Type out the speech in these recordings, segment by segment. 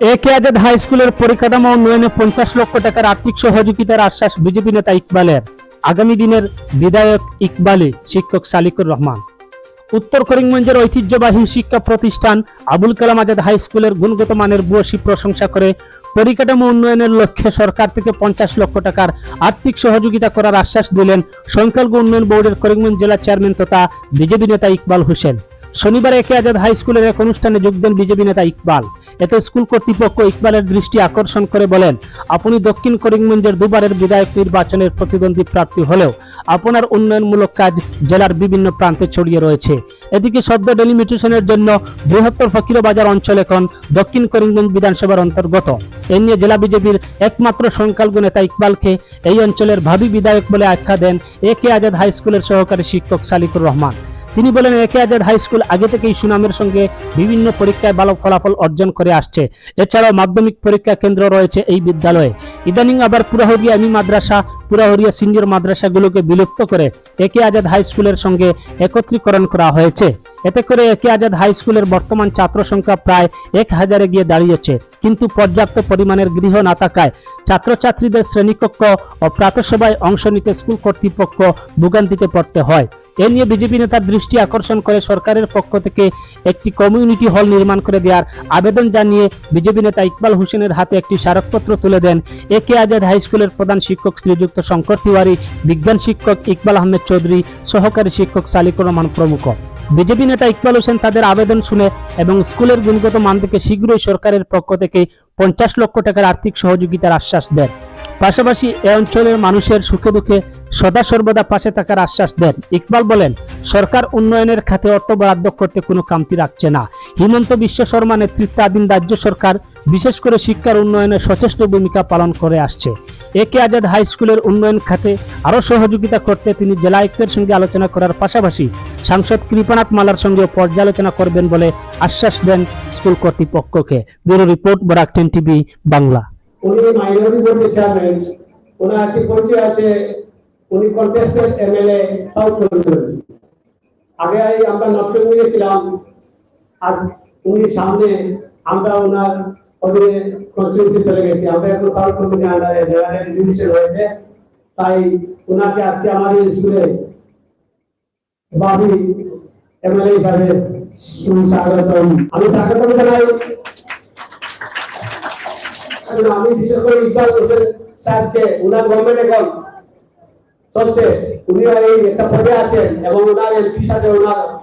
এ কে Azad high স্কুলের পরিকাঠামো উন্নয়নে পঞ্চাশ লক্ষ টাকার আর্থিক সহযোগিতার আশ্বাস বিজেপি নেতা ইকবালের। আগামী দিনের বিধায়ক ইকবালি শিক্ষক সালিকুর রহমান। উত্তর করিমগঞ্জের ঐতিহ্যবাহী শিক্ষা প্রতিষ্ঠান আবুল কালাম আজাদ হাই স্কুলের গুণগত মানের ভূয়সী প্রশংসা করে পরিকাঠামো উন্নয়নের লক্ষ্যে সরকার থেকে পঞ্চাশ লক্ষ টাকার আর্থিক সহযোগিতা করার আশ্বাস দিলেন সংখ্যালঘু উন্নয়ন বোর্ডের করিমগঞ্জ জেলা চেয়ারম্যান তথা বিজেপি নেতা ইকবাল হোসেন। শনিবার একে আজাদ হাই স্কুলের এক অনুষ্ঠানে যোগ দেন বিজেপি নেতা ইকবাল। এতে স্কুল কর্তৃপক্ষ ইকবালের দৃষ্টি আকর্ষণ করে বলেন, আপনি দক্ষিণ করিমগঞ্জের দুবারের বিধায়ক নির্বাচনের প্রতিদ্বন্দ্বী প্রার্থী হলেও আপনার উন্নয়নমূলক কাজ জেলার বিভিন্ন প্রান্তে ছড়িয়ে রয়েছে। এদিকে সদ্য ডেলিমিটেশনের জন্য বৃহত্তর ফকিরবাজার অঞ্চল এখন দক্ষিণ করিমগঞ্জ বিধানসভার অন্তর্গত। এ নিয়ে জেলা বিজেপির একমাত্র সংখ্যালঘু নেতা ইকবালকে এই অঞ্চলের ভাবি বিধায়ক বলে আখ্যা দেন এ কে আজাদ হাই স্কুলের সহকারী শিক্ষক সালিকুর রহমান। তিনি বলেন একে আজাদ হাই স্কুল আগে থেকেই সুনামের সঙ্গে বিভিন্ন পরীক্ষায় ভালো ফলাফল অর্জন করে আসছে। এছাড়াও মাধ্যমিক পরীক্ষা কেন্দ্র রয়েছে এই বিদ্যালয়ে। ইদানিং আবার পুরাহরিয়া এমি মাদ্রাসা পুরাহরিয়া সিনিয়র মাদ্রাসাগুলোকে বিলুপ্ত করে একে আজাদ হাই স্কুলের সঙ্গে একত্রীকরণ করা হয়েছে। এতে করে একে আজাদ হাই স্কুলের বর্তমান ছাত্র সংখ্যা প্রায় এক হাজারে গিয়ে দাঁড়িয়েছে। কিন্তু পর্যাপ্ত পরিমাণের গৃহ না থাকায় ছাত্রছাত্রীদের শ্রেণীকক্ষ ও প্রাতঃসভায় অংশ নিতে স্কুল কর্তৃপক্ষ ভোগান্তিতে পড়তে হয়। এ নিয়ে বিজেপি নেতার দৃষ্টি আকর্ষণ করে সরকারের পক্ষ থেকে একটি কমিউনিটি হল নির্মাণ করে দেওয়ার আবেদন জানিয়ে বিজেপি নেতা ইকবাল হোসেনের হাতে একটি স্মারকপত্র তুলে দেন এ কে আজাদ হাই স্কুলের প্রধান শিক্ষক শ্রীযুক্ত শঙ্কর তিওয়ারি, বিজ্ঞান শিক্ষক ইকবাল আহমেদ চৌধুরী, সহকারী শিক্ষক সালিকুর রহমান প্রমুখ। বিজেপি নেতা ইকবাল হোসেন তাদের আবেদন শুনে এবং স্কুলের গুণগত মান থেকে শীঘ্রই সরকারের পক্ষ থেকে পঞ্চাশ লক্ষ টাকার আর্থিক সহযোগিতার আশ্বাস দেন। পাশাপাশি এ অঞ্চলের মানুষের সুখে দুঃখে সদা সর্বদা পাশে থাকার আশ্বাস দেন। ইকবাল বলেন, সরকার উন্নয়নের খাতে অর্থ বরাদ্দ করতে কোনো কামতি রাখছে না। হিমন্ত বিশ্ব শর্মা নেতৃত্বাধীন রাজ্য সরকার বিশেষ করে শিক্ষার উন্নয়নে সচেষ্ট ভূমিকা পালন করে আসছে। এ কে আজাদ হাই স্কুলের উন্নয়ন খাতে আরও সহযোগিতা করতে তিনি জেলা আয়ুক্তের সঙ্গে আলোচনা করার পাশাপাশি সাংসদ কৃপানাথ মালার সঙ্গে পর্যালোচনা করবেন বলে আশ্বাস দেন স্কুল কর্তৃপক্ষকে। Bureau report Barak ten TV, Bangla. উনি মাইনরিটি বোর্ডের চেয়ারম্যান ওনার একটি পরিচয় আছে, উনি কন্টেস্টেড এমএলএ সাউথ আগে আমরা নর্থ গিয়েছিলাম আজ উনি সামনে, আমরা ওনার অধীনে কনস্টিটিউন্সি চলে গেছি। আমরা এখন সাউথ করিমগঞ্জের আন্ডারে জেনারেল ডিভিশন হয়েছে তাই ওনাকে আজকে আমাদের স্কুলে বাবি এমএলএ হিসাবে আমি জানাই। আমি বিশেষ করে ইকবাল হোসেন উনার গভর্নমেন্ট এখন উনি এই একটা পদে আছেন এবং উনার এমপির সাথে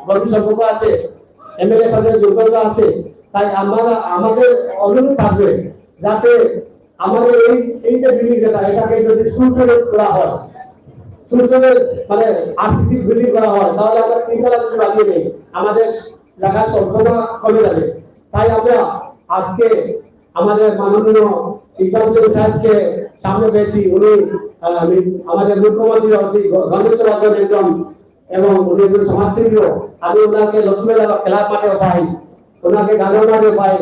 বন্ধু সম্পর্ক আছে, এমএলএ সাথে যোগ্যতা আছে। তাই আমরা, আমাদের অনুরোধ থাকবে যাতে আমাদের এই এই যে বিল্ডিং যেটা, এটাকে যদি সুসংস্কার করা হয় সুসংস্কার মানে আরসিসি বিল্ডিং করা হয়, তাহলে আমরা তিনতলা যদি বানিয়ে নেই আমাদের জায়গার সম্ভাবনা কমে যাবে। তাই আমরা আজকে আমাদের মাননীয় হোসেন সাহেবকে সামনে পেয়েছি। উনি আমাদের মুখ্যমন্ত্রী অতি ঘনিষ্ঠবাদী একজন এবং উনি একজন সমাজসেবীও আমি ওনাকে লক্ষ্মীমেলা বা খেলার মাঠেও পাই। ওনাকে গানের মাঠেও পাই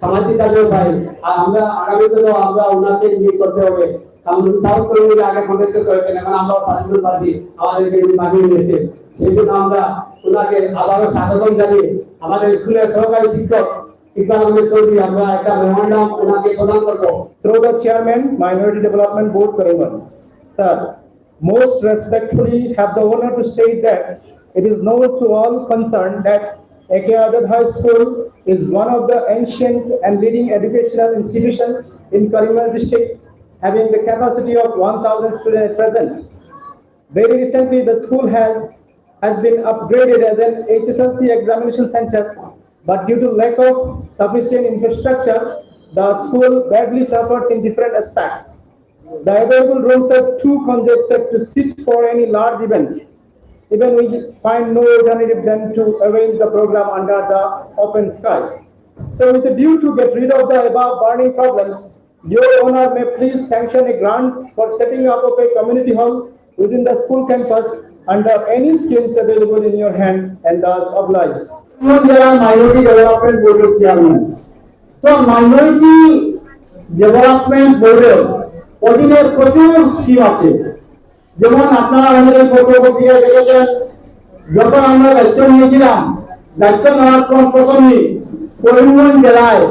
সামাজিক কাজেও পাই আর আমরা আগামী দিনেও আমরা ওনাকে নিয়ে চলতে হবে। কারণ উনি সাহস করে উনি আগে কংগ্রেসে করেছেন এখন আমরাও স্বাধীন পাচ্ছি আমাদেরকে উনি বানিয়ে নিয়েছে সেই জন্য আমরা ওনাকে আবারও স্বাগতম জানিয়ে আমাদের স্কুলের সহকারী শিক্ষক ইকবাল আহমেদ চৌধুরী আমরা একটা মেমোরান্ডাম ওনাকে প্রদান করব। Through the chairman, Minority Development Board, Kariman. Sir, most respectfully have the honor to state that it is known to all concerned that AK High School is one of the ancient and leading educational institutions in Kariman district, having the capacity of one thousand students at present. Very recently, the school has, has been upgraded as an HSLC examination center, but due to lack of sufficient infrastructure, the school badly suffers in different aspects. The available rooms are too congested to sit for any large event. Even we find no alternative than to arrange the program under the open sky. So with the view to get rid of the above burning problems, your owner may please sanction a grant for setting up of a community hall within the school campus under any schemes available in your hand and thus obliged. জেলা minority development বোর্ডের chairman তো minority development বোর্ডের অধীনে প্রচুর scheme আছে যেমন আপনারা আমাদের পত্রিকা দেখেছেন, যখন আমরা দায়িত্ব নিয়েছিলাম, দায়িত্ব নেওয়ার পর প্রথমে করিমগঞ্জ জেলায়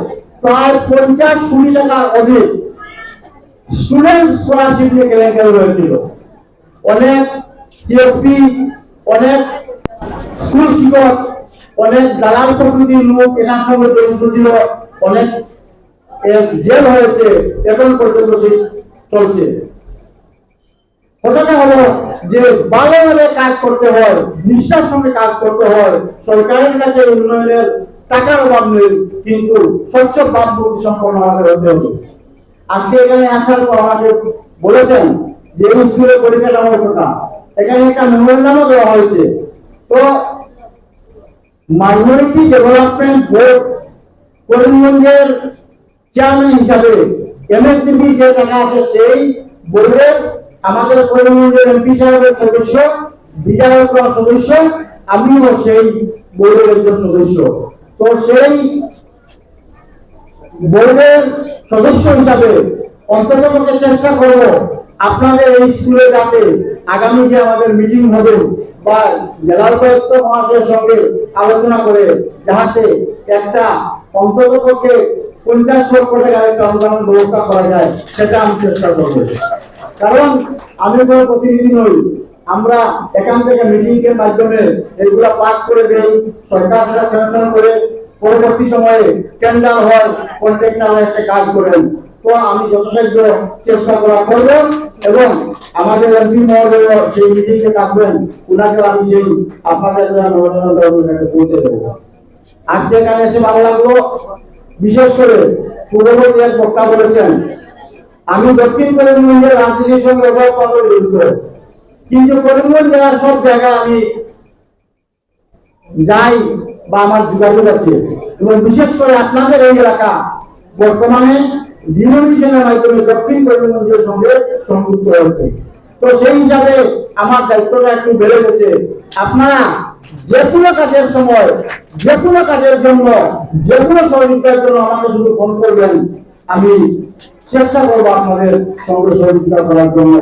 প্রায় পঞ্চাশ কোটি টাকার অধিক স্টুডেন্ট স্কলারশিপ নিয়ে কেলেঙ্কারি হয়েছিল। অনেক সিএসপি অনেক স্কুল শিক্ষক, অনেক দালাল প্রকৃতির লোক এনার সঙ্গে জড়িত ছিল, অনেক জেল হয়েছে, এখন পর্যন্ত সেই চলছে। কথাটা হলো যে ভালোভাবে কাজ করতে হয় নিষ্ঠার সঙ্গে কাজ করতে হয়, সরকারের কাছে উন্নয়নের টাকার অভাব নেই, কিন্তু স্বচ্ছ ভাবমূর্তি সম্পন্ন আমাদের হতে হবে। আজকে এখানে আসার পর আমাকে বলেছেন যে এই স্কুলের পরিকাঠামোর কথা? এখানে একটা মেমোরিয়ামও দেওয়া হয়েছে। তো মাইনরিটি ডেভেলপমেন্ট বোর্ড করিমগঞ্জের চেয়ারম্যান হিসাবে এমএসডিবি যে টাকা আছে, সেই বোর্ডের আমাদের করিমগঞ্জের এমপি সাহেবের সদস্য বিধায়করা সদস্য, আমিও সেই বোর্ডের একজন সদস্য। তো সেই বোর্ডের সদস্য হিসাবে অন্তত চেষ্টা করব আপনাদের এই স্কুলে যাতে আগামী যে আমাদের মিটিং হবে বা জেলা উপায়ুক্ত মহাশয়ের সঙ্গে আলোচনা করে যাহাতে একটা অন্তত পঞ্চাশ লক্ষ টাকার একটা অনুদানের ব্যবস্থা করা যায়, সেটা আমি চেষ্টা করব। কারণ আমি কোনো প্রতিনিধি নই, আমরা এখান থেকে মিটিং এর মাধ্যমে এগুলা পাস করে দেই, সরকার সেটা স্যাংশন করে, পরবর্তী সময়ে টেন্ডার হয় কন্ট্রাক্টর একটা কাজ করেন। তো আমি যথাসাধ্য চেষ্টা করা করব এবং আমাদের এমপি মহোদয় সেই মিটিং এ থাকবেন, উনাকে আমি সেই আপনাদের পৌঁছে দেবো। আজকে এখানে এসে ভালো লাগল। বিশেষ করে পূর্ববর্তী এক বক্তা বলেছেন, আমি দক্ষিণ করিমগঞ্জের রাজনীতির সঙ্গে জড়িত। কিন্তু করিমগঞ্জ জেলার সব জায়গায় আমি যাই বা আমার যোগাযোগ আছে। এবং বিশেষ করে আপনাদের এই এলাকা বর্তমানে ডিনোমিনেশনের মাধ্যমে দক্ষিণ করিমগঞ্জের সঙ্গে সংযুক্ত হয়েছে। তো সেই হিসাবে আমার দায়িত্বটা একটু বেড়ে গেছে। আপনারা যে কোনো কাজের সময়, যে কোনো কাজের জন্য, যে কোনো সহযোগিতার জন্য আমাকে শুধু ফোন করবেন। আমি চেষ্টা করব আপনাদের সঙ্গে সহযোগিতা করার জন্য।